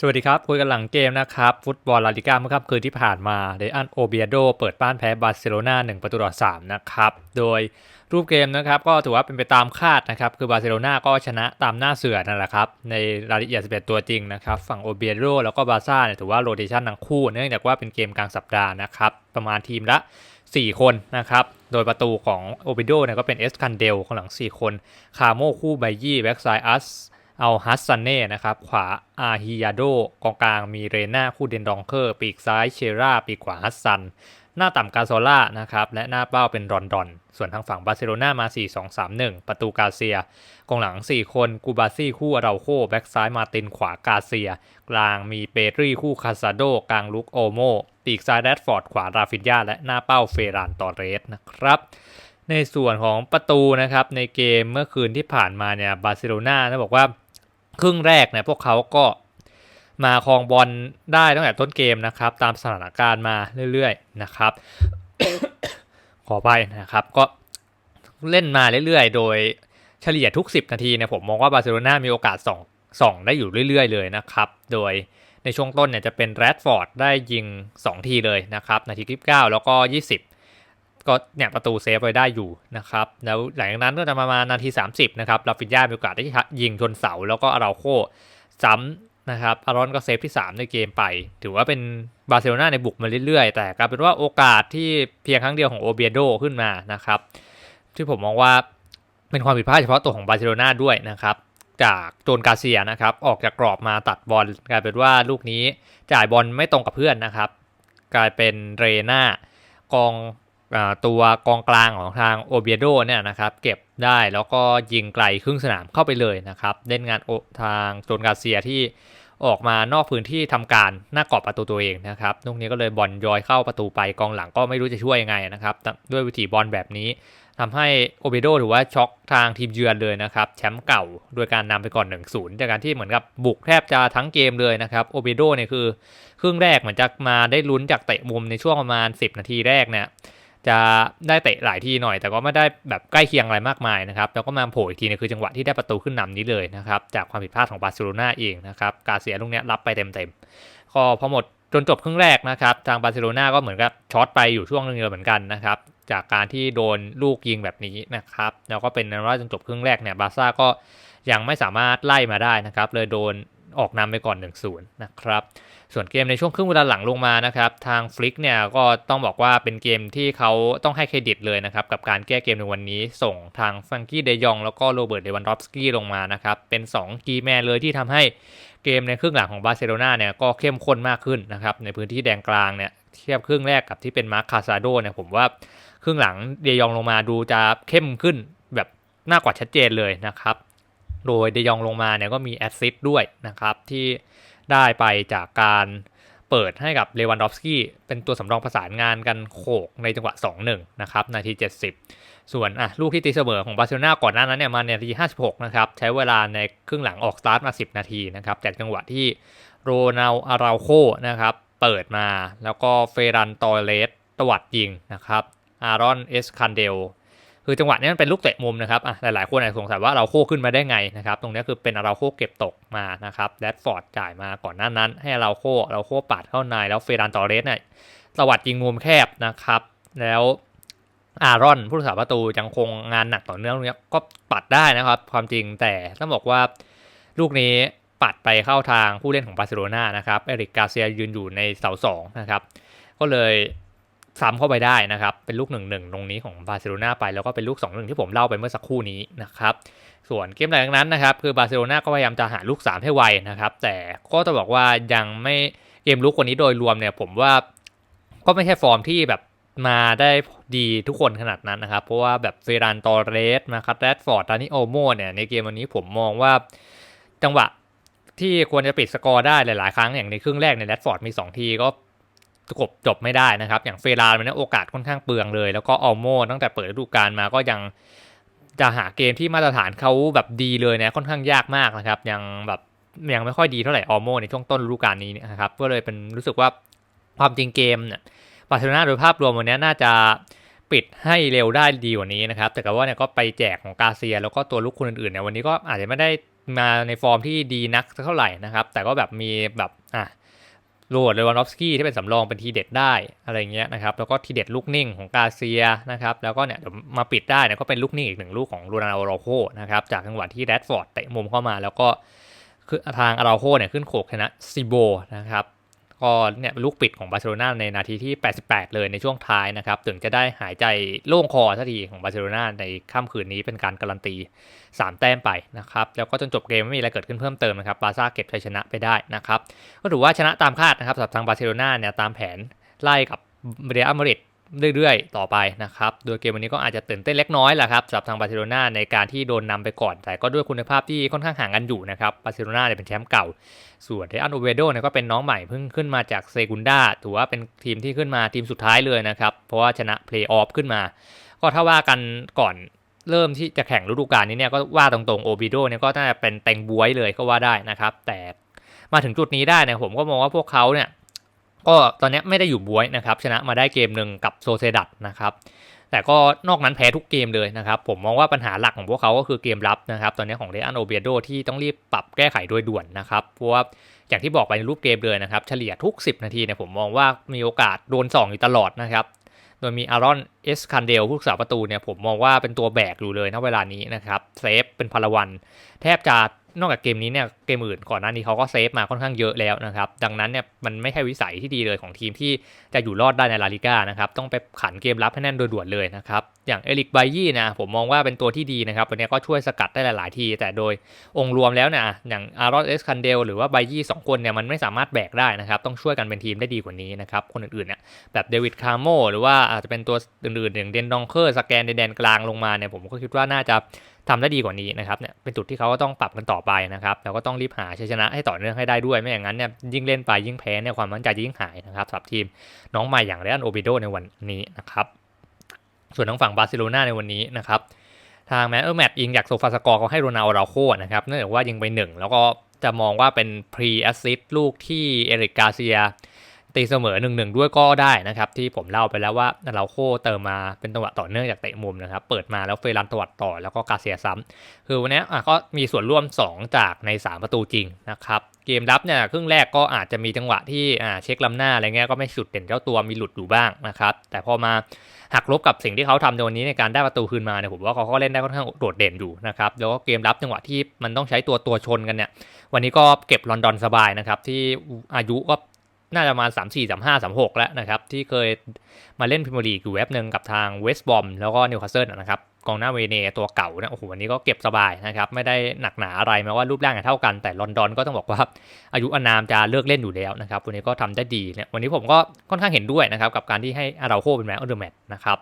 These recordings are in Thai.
สวัสดีครับ คุยกันหลังเกมนะครับ ฟุตบอลลาลิก้าเมื่อค่ำคืนที่ผ่านมาเดอันโอเบียโดเปิดบ้านแพ้บาร์เซโลนา1ประตูต่อ3นะครับ โดยรูปเกมนะครับ ก็ถือว่าเป็นไปตามคาดนะครับ คือบาร์เซโลนาก็ชนะตามหน้าเสือนั่นแหละครับ ในรายละเอียด 11 ตัวจริงนะครับ ฝั่งโอเบียโดแล้วก็บาซ่าเนี่ยถือว่าโรเตชันทั้งคู่ เนื่องจากว่าเป็นเกมกลางสัปดาห์นะครับ ประมาณทีมละ 4 คนนะครับ โดยประตูของโอเบโดเนี่ยก็เป็นเอสคันเดลของหลัง 4 คน คาโมคู่ไบยี่แบ็กไซอัส เอาฮัสซันเน่นะครับ ขวาอาฮิยาโดกองกลางมีเรน่าคู่เดนดองเคอร์ ปีกซ้ายเชราปีกขวาฮัสซัน หน้าต่ำกาโซล่านะครับ และหน้าเป้าเป็นรอนดอน ส่วนทางฝั่งบาร์เซโลนามา 4-2-3-1 ประตูกาเซีย กองหลัง 4 คนกูบาซี่คู่อาราโคแบ็กซ้ายมาตินขวากาเซีย กลางมีเปตรี่คู่คาซาโด กลางลุกโอโมปีกซ้ายแรดฟอร์ดขวาราฟินยาและหน้าเป้าเฟรานตอเรสนะครับในส่วนของประตูนะครับในเกมเมื่อคืนที่ผ่านมาเนี่ยบาร์เซโลนานะบอกว่า ครึ่งแรกเนี่ยพวกเขาก็มาครองบอลได้ตั้งแต่ต้นเกมนะครับ ตามสถานการณ์มาเรื่อยๆนะครับ ขอไปนะครับ ก็เล่นมาเรื่อยๆ โดยเฉลี่ยทุก 10 นาทีเนี่ยผมมองว่าบาร์เซโลนามีโอกาสส่องส่องได้อยู่เรื่อยๆ เลยนะครับ โดยในช่วงต้นเนี่ยจะเป็นแรดฟอร์ดได้ยิง 2 ทีเลยนะครับ นาทีที่9แล้วก็ 20 ก็เนี่ยประตูเซฟไว้ได้อยู่นะครับ แล้วหลังจากนั้นก็จะประมาณนาที 30 นะครับลาฟินยามีโอกาสได้ยิงชนเสา แล้วก็อาราโคซ้ำนะครับอารอนก็เซฟที่ 3 ในเกมไป ถือว่าเป็นบาร์เซโลนาในบุกมาเรื่อยๆ แต่กลายเป็นว่าโอกาสที่เพียงครั้งเดียวของโอเบียโดขึ้นมานะครับ ที่ผมมองว่าเป็นความผิดพลาดเฉพาะตัวของบาร์เซโลนาด้วยนะครับจากโจนกาเซียนะครับออกจากกรอบมาตัดบอลกลายเป็นว่าลูกนี้จ่ายบอลไม่ตรงกับเพื่อนนะครับ กลายเป็นเรนากอง ตัวกองกลางของทางโอเบียโดเนี่ยนะครับเก็บได้แล้วก็ยิงไกลครึ่งสนามเข้าไปเลยนะครับเล่นงานทางโจนกาเซียที่ออกมานอกพื้นที่ทำการหน้ากรอบประตูตัวเองนะครับลูกนี้ก็เลยบอลยอยเข้าประตูไปกองหลังก็ไม่รู้จะช่วยยังไงนะครับด้วยวิธีบอลแบบนี้ทำให้โอเบโดถือว่าช็อกทางทีมเยือนเลยนะครับ แชมป์เก่าโดยการนำไปก่อน 1-0 จากการที่เหมือนกับบุกแทบจะทั้งเกมเลยนะครับโอเบโดเนี่ยคือ ครึ่งแรกเหมือนจะมาได้ลุ้นจากเตะมุมในช่วงประมาณ 10 นาทีแรกเนี่ย จะได้เตะหลายทีหน่อย แต่ก็ไม่ได้แบบใกล้เคียงอะไรมากมายนะครับแล้วก็มาโผล่อีกทีเนี่ยคือจังหวะที่ได้ประตูขึ้นนำนี้เลยนะครับจากความผิดพลาดของบาร์เซโลนาเองนะครับกาเซียลูกนี้รับไปเต็มๆก็พอหมดจนจบครึ่งแรกนะครับทางบาร์เซโลนาก็เหมือนกับช็อตไปอยู่ช่วงนึงเลยเหมือนกันนะครับจากการที่โดนลูกยิงแบบนี้นะครับแล้วก็เป็นนั้นว่าจนจบครึ่งแรกเนี่ยบาซ่าก็ยังไม่สามารถไล่มาได้นะครับเลยโดนออกนำไปก่อน1-0นะครับ ส่วนเกมในช่วงครึ่งเวลาหลังลงมานะครับทางฟลิกเนี่ยก็ต้องบอกว่าเป็นเกมที่เขาต้องให้เครดิตเลยนะครับกับการแก้เกมในวันนี้ ส่งทางฟังกี้เดยองแล้วก็โรเบิร์ตเดวันดอฟสกี้ลงมานะครับเป็น2กีแมนเลยที่ทำให้เกมในครึ่งหลังของบาร์เซโลนาเนี่ยก็เข้มข้นมากขึ้นนะครับในพื้นที่แดงกลางเนี่ยเทียบครึ่งแรกกับที่เป็นมาร์คคาซาโดเนี่ยผมว่าครึ่งหลังเดยองลงมาดูจะเข้มขึ้นแบบน่ากว่าชัดเจนเลยนะครับโดยเดยองลงมาเนี่ยก็มีแอสซิสต์ด้วยนะครับที่ ได้ไปจากการเปิดให้กับเลวันดอฟสกี้เป็นตัวสำรองประสานงานกันโขกในจังหวะ 2-1 นะครับ นาที 70 ส่วนอะลูกที่ตีเสมอของบาร์เซโลนาก่อนหน้านั้นเนี่ยมาในนาที 56 นะครับ ใช้เวลาในครึ่งหลังออกสตาร์ทมา 10 นาทีนะครับ จากจังหวะที่โรนัลอาราโคนะครับ เปิดมาแล้วก็เฟรันตอเลสตวัดยิงนะครับอารอนเอสคันเดล คือจังหวะนี้มันเป็นลูกเตะมุมนะครับอะหลายๆคนอาจสงสัยว่าเราโค้ขึ้นมาได้ไงนะครับ ตรงนี้คือเป็นเราโค้เก็บตกมานะครับแดดฟอร์ดจ่ายมาก่อนหน้านั้น ให้เราโค้เราโค้ปาดเข้าในแล้วเฟรานตอเรสเนี่ยสวัสดยิงมุมแคบนะครับ แล้วอารอนผู้รักษาประตูยังคงงานหนักต่อเนื่องตรงนี้ก็ปัดได้นะครับ ความจริงแต่ต้องบอกว่าลูกนี้ปัดไปเข้าทางผู้เล่นของบาร์เซโลนานะครับเอริกกาเซียยืนอยู่ในเสาสองนะครับก็เลย ซ้ำเข้าไปได้นะครับ เป็นลูกหนึ่งหนึ่งตรงนี้ของบาร์เซโลนาไป แล้วก็เป็นลูก2อหนึ่งที่ผมเล่าไปเมื่อสักครู่นี้นะครับ ส่วนเกมหลังนั้นนะครับ คือบาร์เซโลนาก็พยายามจะหาลูก 3 ให้ไวนะครับ แต่ก็ต้องบอกว่ายังไม่เกมลุกวันนี้โดยรวมเนี่ยผมว่าก็ไม่ใช่ฟอร์มที่แบบมาได้ดีทุกคนขนาดนั้นนะครับ เพราะว่าแบบเฟรานตอเรสมาคัตแรดฟอร์ดตานิโอโมเนี่ยในเกมวันนี้ผมมองว่าจังหวะที่ควรจะปิดสกอร์ได้หลาย ๆ ครั้งอย่างในครึ่งแรกในแรดฟอร์ดมี 2 ทีก็ จบจบไม่ได้นะครับ อย่างเฟรานมันนี่โอกาสค่อนข้างเปลืองเลย แล้วก็อัลโมตั้งแต่เปิดฤดูกาลมาก็ยังจะหาเกมที่มาตรฐานเขาแบบดีเลยนะค่อนข้างยากมากนะครับยังแบบยังไม่ค่อยดีเท่าไหร่อัลโมในช่วงต้นฤดูกาลนี้นะครับก็เลยเป็นรู้สึกว่าความจริงเกมเนี่ยบาร์เซโลนาโดยภาพรวมวันนี้น่าจะปิดให้เร็วได้ดีกว่านี้นะครับ แต่ก็ว่าเนี่ยก็ไปแจกของกาเซีย แล้วก็ตัวลูกคนอื่นๆเนี่ยวันนี้ก็อาจจะไม่ได้มาในฟอร์มที่ดีนักเท่าไหร่นะครับ แต่ก็แบบมีแบบอะ โรดเลวานอฟสกี้ที่เป็นสำรองเป็นทีเด็ดได้อะไรเงี้ยนะครับแล้วก็ทีเด็ดลูกนิ่งของกาเซียนะครับแล้วก็เนี่ยเดี๋ยวมาปิดได้เนี่ยก็เป็นลูกนิ่งอีกหนึ่งลูกของโรนัลโรโคนะครับจากจังหวะที่แรดฟอร์ดเตะมุมเข้ามาแล้วก็คือทางอาราโคเนี่ยขึ้นโขกชนะซิโบนะครับ ก็เนี่ยลูกปิดของบาร์เซโลนาในนาทีที่ 88 เลยในช่วงท้ายนะครับถึงจะได้หายใจโล่งคอสักทีของบาร์เซโลนาในค่ำคืนนี้เป็นการการันตี 3 แต้มไปนะครับแล้วก็จนจบเกมไม่มีอะไรเกิดขึ้นเพิ่มเติมนะครับบาซ่าเก็บชัยชนะไปได้นะครับก็ถือว่าชนะตามคาดนะครับสำหรับทางบาร์เซโลนาเนี่ยตามแผนไล่กับเรอัลมาดริด เรื่อยๆ ต่อไปนะครับ โดยเกมวันนี้ก็อาจจะตื่นเต้นเล็กน้อยแหละครับสำหรับทางบาร์เซโลนาในการที่โดนนำไปก่อน แต่ก็ด้วยคุณภาพที่ค่อนข้างห่างกันอยู่นะครับ บาร์เซโลนาเนี่ยเป็นแชมป์เก่า ส่วนเรอัลโอเวโดเนี่ยก็เป็นน้องใหม่เพิ่งขึ้นมาจากเซกุนดาถือว่าเป็นทีมที่ขึ้นมาทีมสุดท้ายเลยนะครับ เพราะว่าชนะเพลย์ออฟขึ้นมา ก็ถ้าว่ากันก่อนเริ่มที่จะแข่งฤดูกาลนี้เนี่ยก็ว่าตรงๆโอบิโดเนี่ยก็น่าจะเป็นเต็งบวยเลยก็ว่าได้นะครับ แต่มาถึงจุดนี้ได้เนี่ยผมก็มองว่าพวกเขาเนี่ย ก็ตอนนี้ไม่ได้อยู่บวยนะครับ ชนะมาได้เกมหนึ่งกับโซเซดัตนะครับ แต่ก็นอกนั้นแพ้ทุกเกมเลยนะครับ ผมมองว่าปัญหาหลักของพวกเขาก็คือเกมรับนะครับ ตอนนี้ของเรอันโอเบียโดที่ต้องรีบปรับแก้ไขโดยด่วนนะครับ เพราะว่าอย่างที่บอกไปในรูปเกมเลยนะครับ เฉลี่ยทุก 10 นาทีเนี่ยผมมองว่ามีโอกาสโดน2อยู่ตลอดนะครับ โดยมีอารอนเอสคันเดลผู้รักษาประตูเนี่ยผมมองว่าเป็นตัวแบกอยู่เลยณเวลานี้นะครับเซฟเป็นพลวัน แทบจะ นอกจากเกมนี้เนี่ยเกมอื่นก่อนหน้านี้เขาก็เซฟมาค่อนข้างเยอะแล้วนะครับดังนั้นเนี่ยมันไม่ใช่วิสัยที่ดีเลยของทีมที่จะอยู่รอดได้ในลาลิก้านะครับต้องไปขันเกมรับให้แน่นโดยด่วนเลยนะครับอย่างเอริกไบยี่นะผมมองว่าเป็นตัวที่ดีนะครับวันนี้ก็ช่วยสกัดได้หลาย ๆ ที แต่โดยองค์รวมแล้วเนี่ยอย่างอารอนเอสคันเดลหรือว่าไบยี่สองคนเนี่ยมันไม่สามารถแบกได้นะครับต้องช่วยกันเป็นทีมได้ดีกว่านี้นะครับคนอื่นๆเนี่ยแบบเดวิดคาร์โมหรือว่าอาจจะเป็นตัวอื่นๆอย่างเดนดองเคอร์สแกนในแดนกลางลงมาเนี่ยผมก็คิดว่าน่าจะ ทำได้ดีกว่านี้นะครับเนี่ยเป็นจุดที่เขาก็ต้องปรับกันต่อไปนะครับแล้วก็ต้องรีบหาชัยชนะให้ต่อเนื่องให้ได้ด้วยไม่อย่างนั้นเนี่ยยิ่งเล่นไปยิ่งแพ้เนี่ยความมั่นใจจะยิ่งหายนะครับสำหรับทีมน้องใหม่อย่างเรอันโอบิโดในวันนี้นะครับส่วนทางฝั่งบาร์เซโลนาในวันนี้นะครับทางแมนเออร์แมตยิงจากโซฟาสกอร์เขาให้โรนัลราโคนะครับเนื่องจากว่ายิงไปหนึ่งแล้วก็จะมองว่าเป็นพรีแอสซิสลูกที่เอริกกาเซีย ตีเสมอหนึ่งหนึ่งด้วยก็ได้นะครับ ที่ผมเล่าไปแล้วว่าเราโคเติมมาเป็นจังหวะต่อเนื่องจากเตะมุมนะครับ เปิดมาแล้วเฟรันตวัดต่อแล้วก็กาเซียซ้ำคือวันนี้ก็มีส่วนร่วม 2 จากใน 3 ประตูจริงนะครับเกมรับเนี่ยครึ่งแรกก็อาจจะมีจังหวะที่เช็คลำหน้าอะไรเงี้ยก็ไม่สุดเด่นเจ้าตัวมีหลุดอยู่บ้างนะครับ แต่พอมาหักลบกับสิ่งที่เขาทำในวันนี้ในการได้ประตูคืนมาเนี่ยผมว่าเขาก็เล่นได้ค่อนข้างโดดเด่นอยู่นะครับแล้วก็เกมรับจังหวะที่มันต้องใช้ตัวตัวชนกันเนี่ยวันนี้ก็เก็บลอนดอนสบายนะครับที่อายุก็ น่าจะมาสามสี่สามห้าสามหกแล้วนะครับ ที่เคยมาเล่นพิมพ์ลีกอยู่เว็บหนึ่งกับทางเวสต์บอมแล้วก็นิวคาสเซิลนะครับ กองหน้าเวเนตัวเก่านะโอ้โหวันนี้ก็เก็บสบายนะครับไม่ได้หนักหนาอะไรแม้ว่ารูปร่างจะเท่ากันแต่ลอนดอนก็ต้องบอกว่าอายุอนามจะเลิกเล่นอยู่แล้วนะครับวันนี้ก็ทำได้ดีเนี่ยวันนี้ผมก็ค่อนข้างเห็นด้วยนะครับกับการที่ให้อาราโคเป็นแมนออเดอร์แมตนะครับ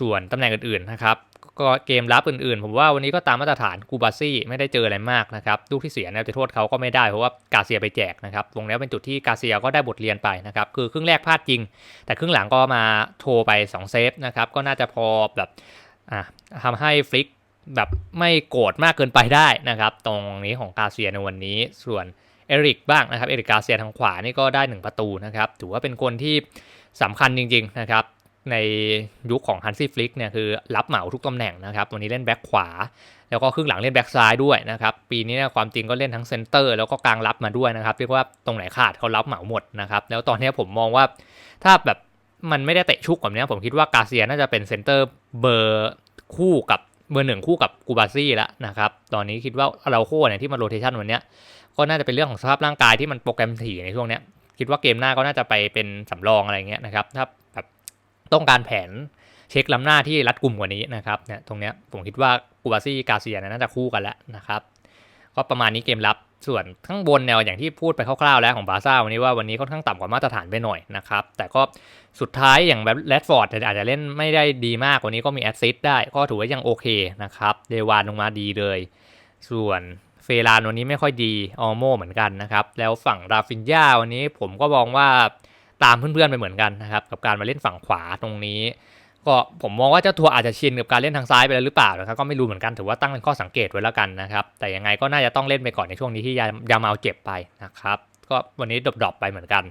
ส่วนตำแหน่งอื่นๆนะครับก็เกมรับอื่นๆ ผมว่าวันนี้ก็ตามมาตรฐานกูบาซี่ไม่ได้เจออะไรมากนะครับลูกที่เสียเนี่ยจะโทษเขาก็ไม่ได้เพราะว่ากาเซียไปแจกนะครับตรงนี้เป็นจุดที่กาเซียก็ได้บทเรียนไปนะครับคือครึ่งแรกพลาดจริง แต่ครึ่งหลังก็มาโทรไป2เซฟนะครับก็น่าจะพอแบบอะ ทำให้ฟลิกแบบไม่โกรธมากเกินไปได้นะครับ ตรงนี้ของกาเซียในวันนี้ส่วนเอริกบ้างนะครับเอริกกาเซียทางขวานี่ก็ได้ 1 ประตูนะครับ ถือว่าเป็นคนที่สำคัญจริง ๆ นะครับ ในยุคของฮันซี่ฟลิกเนี่ยคือรับเหมาทุกตำแหน่งนะครับ วันนี้เล่นแบ็คขวา แล้วก็ครึ่งหลังเล่นแบ็คซ้ายด้วยนะครับ ปีนี้เนี่ยความจริงก็เล่นทั้งเซนเตอร์แล้วก็กลางรับมาด้วยนะครับ เรียกว่าตรงไหนขาดเขารับเหมาหมดนะครับ แล้วตอนนี้ผมมองว่าถ้าแบบมันไม่ได้เตะชุกแบบนี้ผมคิดว่ากาเซียน่าจะเป็นเซนเตอร์เบอร์ คู่กับเบอร์หนึ่งคู่กับกูบาซี่แล้วนะครับ ตอนนี้คิดว่าเราโค่เนี่ยที่มาโรเทชันวันนี้ก็น่าจะเป็นเรื่องของสภาพร่างกายที่มันโปรแกรมถี่ในช่วงเนี้ยคิดว่าเกมหน้าก็น่าจะไปเป็นสำรองอะไรเงี้ยนะครับถ้าแบบต้องการแผนเช็คล้ำหน้าที่รัดกลุ่มกว่านี้นะครับเนี่ยตรงเนี้ยผมคิดว่ากูบาซี่กาเซียน่าจะคู่กันแล้วนะครับ ก็ประมาณนี้เกมรับส่วนข้างบนแนวอย่างที่พูดไปคร่าวๆแล้วของบาซ่าวันนี้ว่าวันนี้ค่อนข้างต่ำกว่ามาตรฐานไปหน่อยนะครับ แต่ก็สุดท้ายอย่างแบบแรดฟอร์ดอาจจะเล่นไม่ได้ดีมากวันนี้ก็มีแอสซิสต์ได้ก็ถือว่ายังโอเคนะครับเดวานลงมาดีเลย ส่วนเฟรานวันนี้ไม่ค่อยดีออโมเหมือนกันนะครับ แล้วฝั่งราฟินยาวันนี้ผมก็มองว่าตามเพื่อนๆไปเหมือนกันนะครับ กับการมาเล่นฝั่งขวาตรงนี้ ก็ผมมองว่าเจ้าทัวร์อาจจะชินกับการเล่นทางซ้ายไปแล้วหรือเปล่านะครับก็ไม่รู้เหมือนกันถือว่าตั้งเป็นข้อสังเกตไว้แล้วกันนะครับ แต่ยังไงก็น่าจะต้องเล่นไปก่อนในช่วงนี้ที่ยายามาเอาเจ็บไปนะครับก็วันนี้ดรอปไปเหมือนกัน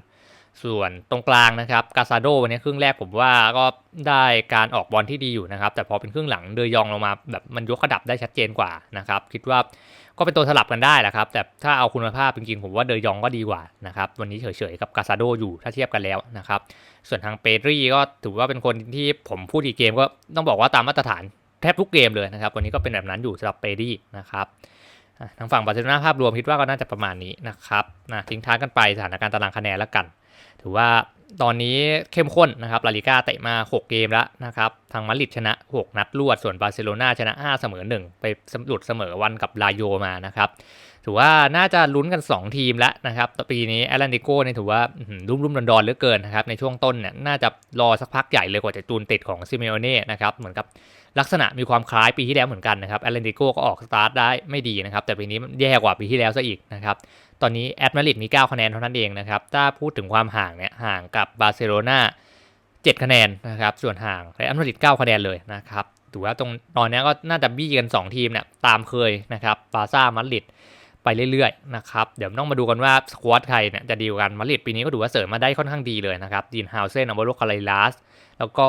ส่วนตรงกลางนะครับกาซาโดวันนี้ครึ่งแรกผมว่าก็ได้การออกบอลที่ดีอยู่นะครับ แต่พอเป็นครึ่งหลังเดยองลงมาแบบมันยกระดับได้ชัดเจนกว่านะครับ คิดว่า ก็เป็นตัวสลับกันได้แหละครับ แต่ถ้าเอาคุณภาพจริงๆผมว่าเดยองก็ดีกว่านะครับวันนี้เฉยๆกับกาซาโดอยู่ถ้าเทียบกันแล้วนะครับส่วนทางเปดรีก็ถือว่าเป็นคนที่ผมพูดอีกเกมก็ต้องบอกว่าตามมาตรฐานแทบทุกเกมเลยนะครับวันนี้ก็เป็นแบบนั้นอยู่สำหรับเปดรีนะครับทางฝั่งบาร์เซโลนาภาพรวมคิดว่าก็น่าจะประมาณนี้นะครับนะทิ้งท้ายกันไปสถานการณ์ตารางคะแนนแล้วกัน ถือว่า ตอนนี้เข้มข้นนะครับลาลิก้าเตะมา 6 เกมแล้วนะครับ ทางมาดริดชนะ 6 นัดรวด ส่วนบาร์เซโลนาชนะ 5 เสมอ 1 ไปหลุดเสมอวันกับลาโยมานะครับ ถือว่าน่าจะลุ้นกัน 2 ทีมแล้วนะครับต่อปีนี้แอตแลนติโกเนี่ยถือว่ารุ่มรุ่มดอนดอนเหลือเกินนะครับ ในช่วงต้นเนี่ยน่าจะรอสักพักใหญ่เลยกว่าจะจูนติดของซิเมโอเน่นะครับ เหมือนกับลักษณะมีความคล้ายปีที่แล้วเหมือนกันนะครับแอตแลนติโกก็ออกสตาร์ทได้ไม่ดีนะครับ แต่ปีนี้แย่กว่าปีที่แล้วซะอีกนะครับ ตอนนี้แอตมาดริดมี 9 คะแนนเท่านั้นเองนะครับ ถ้าพูดถึงความห่างเนี่ยห่างกับบาร์เซโลนา7คะแนนนะครับ ส่วนห่างไรอันมาดริด9คะแนนเลยนะครับถือว่าตรงตอนนี้ก็น่าจะบี้กัน 2 ทีมเนี่ยตามเคยนะครับบาร์ซ่ามาดริดไปเรื่อยๆนะครับเดี๋ยวต้องมาดูกันว่าสควอตใครเนี่ยจะดีกว่ากันมาดริดปีนี้ก็ถือว่าเสริมมาได้ค่อนข้างดีเลยนะครับดีนฮาวเซนอัลโบโรคาไลลัสแล้วก็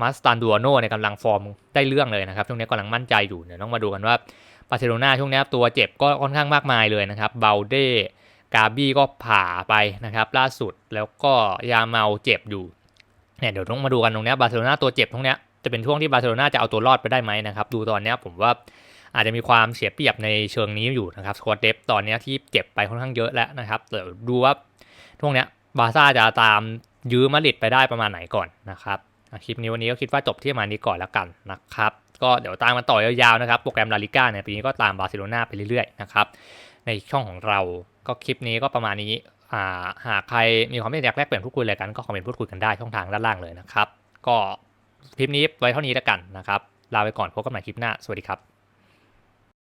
มาสตันดัวโนเนี่ยกำลังฟอร์มได้เรื่องเลยนะครับช่วงนี้กำลังมั่นใจอยู่เดี๋ยวต้องมาดูกันว่า บาร์เซโลนาช่วงนี้ตัวเจ็บก็ค่อนข้างมากมายเลยนะครับเบลเดกาบี้ก็ผ่าไปนะครับ ล่าสุดแล้วก็ยาเมาเจ็บอยู่เนี่ยเดี๋ยวต้องมาดูกันตรงนี้บาร์เซโลนาตัวเจ็บตรงนี้จะเป็นช่วงที่บาร์เซโลนาจะเอาตัวรอดไปได้ไหมนะครับ ดูตอนนี้ผมว่าอาจจะมีความเสียเปรียบในเชิงนี้อยู่นะครับสควอตเดฟตอนเนี้ยที่เจ็บไปค่อนข้างเยอะแล้วนะครับเดี๋ยวดูว่าช่วงนี้บาร์ซ่าจะตามยื้อมาดริดไปได้ประมาณไหนก่อนนะครับคลิปนี้วันนี้ก็คิดว่าจบที่ประมาณนี้ก่อนแล้วกันนะครับ ก็เดี๋ยวตามกันต่อยาวๆนะครับ โปรแกรมลาลิก้าเนี่ยปีนี้ก็ตามบาร์เซโลนาไปเรื่อยๆนะครับ ในช่องของเราก็คลิปนี้ก็ประมาณนี้อ่าหากใครมีความคิดอยากแลกเปลี่ยนพูดคุยอะไรกันก็คอมเมนต์พูดคุยกันได้ช่องทางด้านล่างเลยนะครับ ก็คลิปนี้ไว้เท่านี้แล้วกันนะครับ ลาไปก่อนพบกันใหม่คลิปหน้า สวัสดีครับ